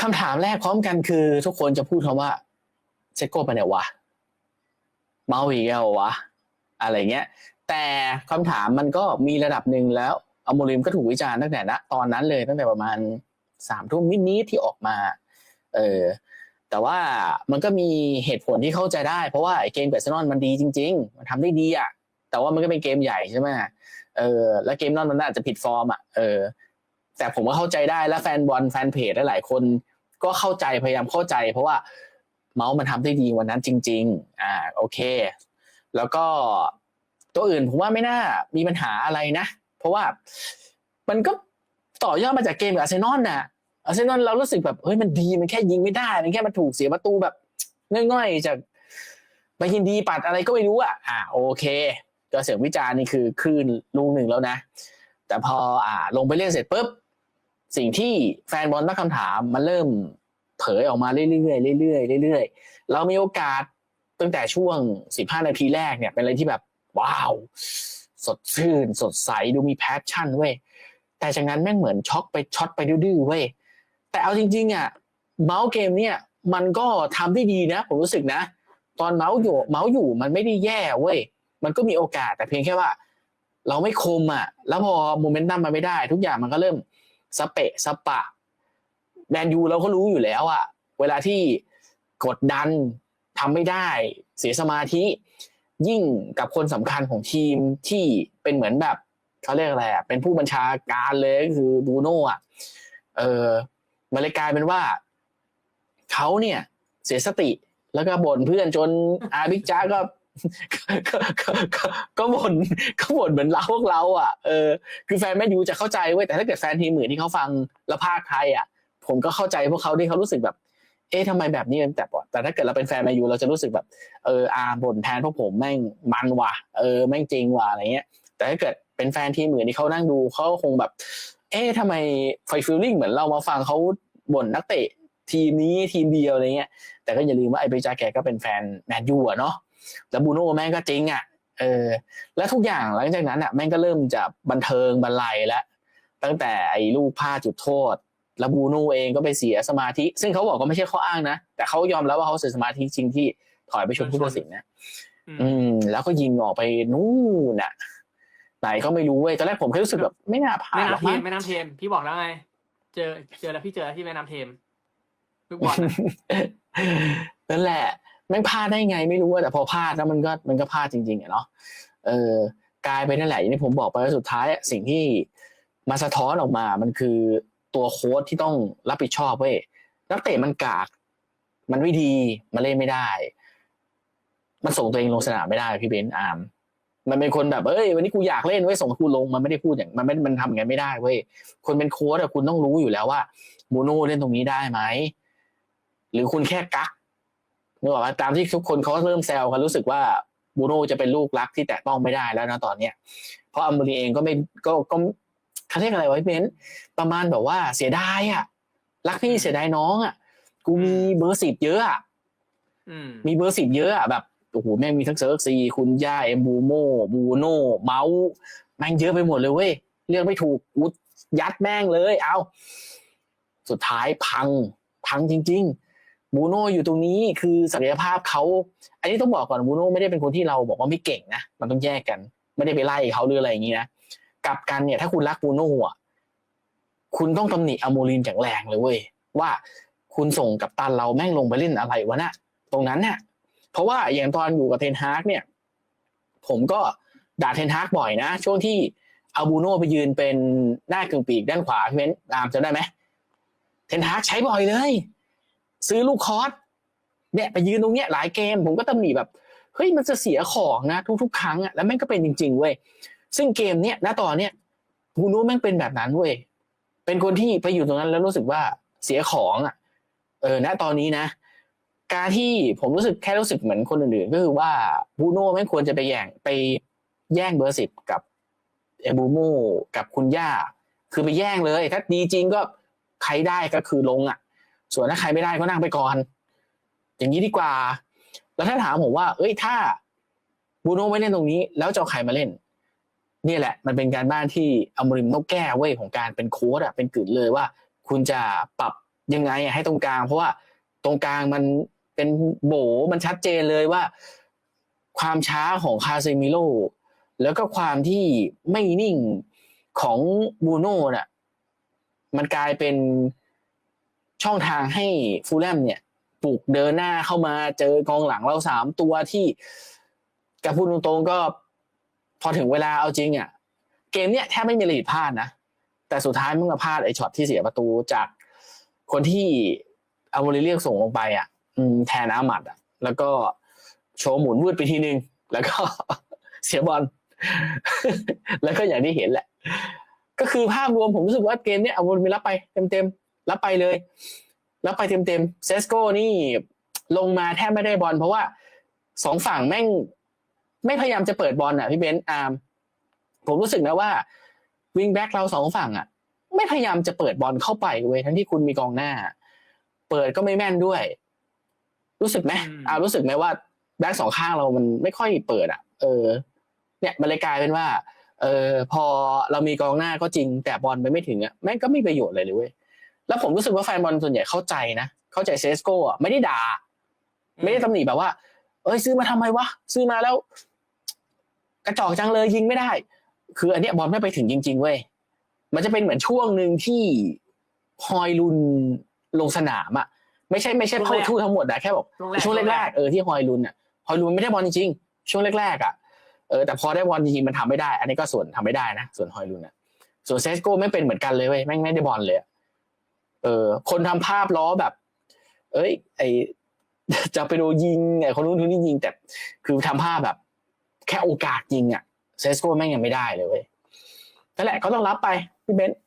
คำถามแรกพร้อมกันคือ ทุกคนจะพูดคำว่าเซโก้ไปไหนวะเมาอีกแล้ววะอะไรเงี้ย แต่คำถามมันก็มีระดับหนึ่งแล้วอโมริมก็ถูกวิจารณ์ตั้งแต่ณตอนนั้นเลยตั้งแต่ประมาณสามทุ่มนิดๆที่ออกมา เออแต่ว่ามันก็มีเหตุผลที่เข้าใจได้ เพราะว่าไอเกมเบสนอนมันดีจริง ๆ มันทำได้ดีอะแต่ว่ามันก็เป็นเกมใหญ่ใช่ไหมเออแล้วเกมนอนมันอาจจะผิดฟอร์มอะเออ แต่ผมก็เข้าใจได้และแฟนบอลแฟนเพจหลายๆคนก็เข้าใจพยายามเข้าใจ เพราะว่าเมาส์มันทำได้ดีวันนั้นจริง ๆ อ่าโอเค แล้วก็ตัวอื่นผมว่าไม่น่ามีปัญหาอะไรนะ เพราะว่ามันก็ต่อยอดมาจากเกมกับอาร์เซนอลน่ะอาร์เซนอลเรารู้สึกแบบเฮ้ยมันดีมันแค่ยิงไม่ได้ มันแค่มันถูกเสียประตูแบบง่อยๆจากไปยินดีปัดอะไรก็ไม่รู้อะอ่าโอเคก็เสียงวิจารณ์นี่คือคลื่นลูกหนึ่งแล้วนะ แต่พออ่าลงไปเล่นเสร็จปุ๊บ สิ่งที่แฟนบอลตั้งคำถามมันเริ่มเผยออกมาเรื่อยๆเรื่อยๆเรื่อยๆ เรามีโอกาสตั้งแต่ช่วง 15 นาทีแรกเนี่ยเป็นอะไรที่แบบ ว้าว สดชื่น สดใสดูมีแพชชั่นเว้ยแต่จากนั้นแม่งเหมือนช็อกไปช็อตไปดื้อๆเว้ยแต่เอาจริง ๆอะเมาส์เกมเนี่ยมันก็ทำได้ดีนะ ผมรู้สึกนะ ตอนเมาส์อยู่เมาส์อยู่มันไม่ได้แย่เว้ยมันก็มีโอกาสแต่เพียงแค่ว่า เราไม่คมอะ แล้วพอโมเมนตัมมันไม่ได้ ทุกอย่างมันก็เริ่ม สเปะสปะแมนยูเราก็รู้อยู่แล้วอะเวลาที่กดดันทำไม่ได้เสียสมาธิ ยิ่งกับคนสำคัญของทีมที่เป็นเหมือนแบบเขาเรียกอะไรอะเป็นผู้บัญชาการเลยก็คือบูโน่อะเออมันเลยกลายเป็นว่าเขาเนี่ยเสียสติแล้วก็บ่นเพื่อนจนอาบิกจ้าก็ ก็บ่นก็บ่นเหมือนเราพวกเรา อะเออคือแฟนแมนยูจะเข้าใจเว้ยแต่ถ้าเกิดแฟนทีมอื่นที่เขาฟังแล้วภาคไทยอะ ผมก็เข้าใจพวกเขาที่เขารู้สึกแบบ เอ๊ะทำไมแบบนี้เป็นแต่แต่ถ้าเกิดเราเป็นแฟนแมนยูเราจะรู้สึกแบบเอออาบ่นแทนพวกผมแม่งมันว่ะเออแม่งจริงว่ะอะไรเงี้ย แต่ถ้าเกิดเป็นแฟนทีมอื่นที่เขานั่งดูเขาคงแบบ เอ๊ะทำไมไฟฟิลลิ่งเหมือนเรามาฟังเขาบ่นนักเตะทีมนี้ทีมเดียวอะไรเงี้ยแต่ก็อย่าลืมว่าไอ้เบจาแกก็เป็นแฟนแมนยูอะเนาะ แล้วบูโน่แม่งก็จริงอะเออแล้วทุกอย่างหลังจากนั้นอะแม่งก็เริ่มจะบันเทิงบรรลัยแล้วตั้งแต่ไอ้ลูกพลาดจุดโทษ แล้วบูโน่เองก็ไปเสียสมาธิ ซึ่งเขาบอกก็ไม่ใช่ข้ออ้างนะ แต่เขายอมแล้วว่าเขาเสียสมาธิจริงที่ถอยไปชนผู้ตัดสินนะอืมอืม แล้วก็ยิงออกไปนู่นน่ะ ไหนก็ไม่รู้เว้ยตอนแรกผมแค่รู้สึกแบบไม่น่าพลาแม่ดหรอกน้ำเทมั้มงแม่น้ำเทมพี่บอกแล้วไงเจอเจอแล้วพี่เจอแล้วที่แม่น้ำเทมลูกบอลน่ะนั่นแหละ แม่งพลาดได้ไงไม่รู้แต่พอพลาดแล้วมันก็มันก็พลาดจริงๆอะเนาะเออกลายไปนั่นแหละอย่างที่ผมบอกไปสุดท้ายอะสิ่งที่มาสะท้อนออกมามันคือตัวโค้ชที่ต้องรับผิดชอบเว้ยนักเตะมันกาก มันไม่ดีมันเล่นไม่ได้ มันส่งตัวเองลงสนามไม่ได้พี่เบนซ์อาร์มมันเป็นคนแบบเอ้ยวันนี้กูอยากเล่นเว้ยส่งกูลงมันไม่ได้พูดอย่างมันไม่มันทำอย่างนั้นไม่ได้เว้ยคนเป็นโค้ชอะคุณต้องรู้อยู่แล้วว่าบูโน่เล่นตรงนี้ได้ไหมหรือคุณแค่กัก นึกออกไหมตามที่ทุกคนเขาเริ่มแซวกันรู้สึกว่าบูโน่จะเป็นลูกรักที่แตะต้องไม่ได้แล้วนะตอนเนี้ย เพราะอัมบรีเองก็ไม่ก็ก็เขาเรียกอะไรไวะพี่เบนซ์ประมาณแบบว่าเสียดายอะรักพี่เสียดายน้องอะกูมีเบอร์สิบเยอะอะอืมมีเบอร์สิบเยอะอะแบบโอ้โหแม่งมีทั้งเซิร์ฟซีคุณย่าเอ็มบูโมบูโนเมาส์แม่งเยอะไปหมดเลยเว้ยเลือกไม่ถูกกูยัดแม่งเลย เอา สุดท้ายพังพังจริง ๆ บูโน่อยู่ตรงนี้คือศักยภาพเขาอันนี้ต้องบอกก่อนบูโน่ไม่ได้เป็นคนที่เราบอกว่าไม่เก่งนะมันต้องแยกกัน ไม่ได้ไปไล่เขาหรืออะไรอย่างนี้นะกลับกันเนี่ยถ้าคุณรักบูโน่อะคุณต้องตำหนิอโมลินอย่างแรงเลยเว้ยว่าคุณส่งกับตันเราแม่งลงไปเล่นอะไรวะน่ะตรงนั้นเนี่ยเพราะว่าอย่างตอนอยู่กับเทนฮากเนี่ย ผมก็ด่าเทนฮากบ่อยนะ ช่วงที่อาบูโน่ไปยืนเป็นหน้ากึ่งปีกด้านขวาพี่เว้นตามจำได้ไหมเทนฮากใช้บ่อยเลย ซื้อลูกคอสเนี่ยไปยืนตรงเนี้ยหลายเกมผมก็ตำหนิแบบเฮ้ยมันจะเสียของนะทุกๆ ครั้งอะแล้วแม่งก็เป็นจริง ๆเว้ยซึ่งเกมเนี้ยณตอนเนี้ยบูโน่แม่งเป็นแบบนั้นเว้ยเป็นคนที่ไปอยู่ตรงนั้นแล้วรู้สึกว่าเสียของอะเออณตอนนี้นะ การที่ผมรู้สึกแค่รู้สึกเหมือนคนอื่นๆก็คือว่าบูโน่ไม่ควรจะไปแย่งไปแย่งเบอร์สิบกับเอบูโมกับคุณย่า คือไปแย่งเลย ถ้าดีจริงก็ใครได้ก็คือลงอะ ส่วนถ้าใครไม่ได้ก็นั่งไปก่อน อย่างนี้ดีกว่า แล้วถ้าถามผมว่า เอ้ยถ้าบูโน่ไม่เล่นตรงนี้ แล้วจะเอาใครมาเล่น เนี่ยแหละ มันเป็นการบ้านที่อมริมต้องแก้เว้ยของการเป็นโค้ดอะเป็นกึดเลยว่า คุณจะปรับยังไงอะให้ตรงกลาง เพราะว่าตรงกลางมันเป็นโบมันชัดเจนเลยว่า ความช้าของคาเซมิโลแล้วก็ความที่ไม่นิ่งของบูโน่น่ะ มันกลายเป็น ช่องทางให้ฟูลแลมเนี่ยปลุกเดินหน้าเข้ามาเจอกองหลังเราสามตัวที่กับพูดตรงๆก็พอถึงเวลาเอาจริงอะเกมเนี้ยแทบไม่มีอะไรผิดพลาดนะ แต่สุดท้ายมึงมาพลาดไอ้ช็อตที่เสียประตูจากคนที่อาโมริเรียกส่งลงไปอะแทนอาหมัดอะ แล้วก็โชว์หมุนวืดไปทีนึง แล้วก็เสียบอล แล้วก็อย่างที่เห็นแหละ ก็คือภาพรวมผมรู้สึกว่าเกมเนี้ยอาโมริรับไปเต็มๆ รับไปเลยรับไปเต็มๆเซสโก้นี่ลงมาแทบไม่ได้บอลเพราะว่าสองฝั่งแม่ง ไม่พยายามจะเปิดบอลอะพี่เบนซ์อาร์มผมรู้สึกนะว่าวิงแบ็กเราสองฝั่งอะ ไม่พยายามจะเปิดบอลเข้าไปเว้ยทั้งที่คุณมีกองหน้า เปิดก็ไม่แม่นด้วย รู้สึกไหมอืมอ่ารู้สึกไหมว่าแบ็กสองข้างเรามันไม่ค่อยเปิดอะ เออ เนี่ยมันเลยกลายเป็นว่า เออพอเรามีกองหน้าก็จริงแต่บอลไปไม่ถึงอะแม่งก็ไม่มีประโยชน์เลยเลยเว้ย แล้วผมรู้สึกว่าแฟนบอลส่วนใหญ่เข้าใจนะ เข้าใจเซสโก้อะไม่ได้ด่า ไม่ได้ตำหนิแบบว่า เอ้ยซื้อมาทำไมวะ ซื้อมาแล้ว กระจอกจังเลยยิงไม่ได้ คือ อันเนี้ยบอลไม่ไปถึงจริง ๆ เว้ย มันจะเป็นเหมือนช่วงหนึ่งที่ฮอยลุนลงสนามอะไม่ใช่ไม่ใช่ช่วงเข้าแรกทู่ทั้งหมดนะแค่บอกช่วงแรกช่วงแรกๆเออที่ฮอยลุนอะฮอยลุนไม่ได้บอลจริงๆช่วงแรกๆอะเออแต่พอได้บอลจริงๆมันทำไม่ได้ อันนี้ก็ส่วนทำไม่ได้นะส่วนฮอยลุนอะส่วนเซสโก้ไม่เป็นเหมือนกันเลยเว้ยแม่งไม่ได้บอลเลยอะ เออคนทำภาพล้อแบบ เอ้ย ไอจะไปโดนยิงไอคนนู้นคนนี้ยิงแต่ คือทำภาพแบบ แค่โอกาสยิงอะเซสโก้แม่งยังไม่ได้เลยเว้ยนั่นแหละก็ต้องรับไปพี่เบนซ์